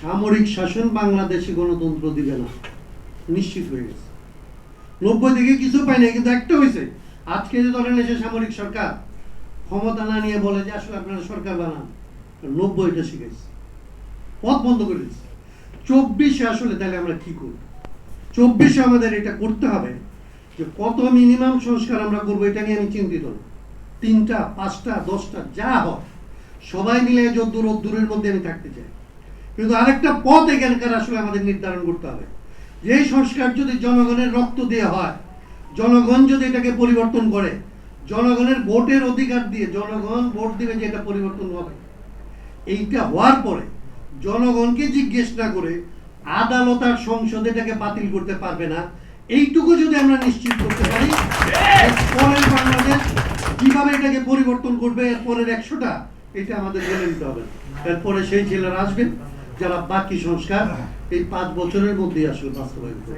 সামরিক শাসন বাংলাদেশে গণতন্ত্র দিবে না। নিশ্চিত হয়ে গেছে। নব্বই থেকে কিছু পাই নাই, কিন্তু একটা হয়েছে। আজকে যে ধরেন এসে সামরিক সরকার ক্ষমতা না নিয়ে বলে যে, আসলে আপনারা সরকার বানান। নব্বইটা শিখেছে। পথ বন্ধ করে দিচ্ছে চব্বিশে আসলে তাহলে আমরা কি করব? চব্বিশে আমাদের এটা করতে হবে যে, কত মিনিমাম সংস্কার আমরা করব এটা নিয়ে আমি চিন্তিত না। তিনটা, পাঁচটা, দশটা, যা হয়, সবাই মিলে যদ্দূর দূরের মধ্যে আমি থাকতে চাই। কিন্তু আরেকটা পথ এখানকার আসলে আমাদের নির্ধারণ করতে হবে। যে সংস্কার যদি জনগণের রক্ত দিয়ে হয়, জনগণ যদি এটাকে পরিবর্তন করে, জনগণের ভোটের অধিকার দিয়ে, জনগণ ভোট দিবে যে এটা পরিবর্তন হবে। এইটা হওয়ার পরে জনগণকে জিজ্ঞেস না করে আদালত আর সংসদ এটাকে বাতিল করতে পারবে না। এইটুকু যদি আমরা নিশ্চিত করতে পারি পরের বাংলাদেশ কীভাবে এটাকে পরিবর্তন করবে, এর পরের একশোটা, এটা আমাদের জেনে নিতে হবে। এরপরে সেই ছেলেরা আসবেন। যারা বাকি সংস্কার এই পাঁচ বছরের মধ্যেই আসলে বাস্তবায়ন করবে।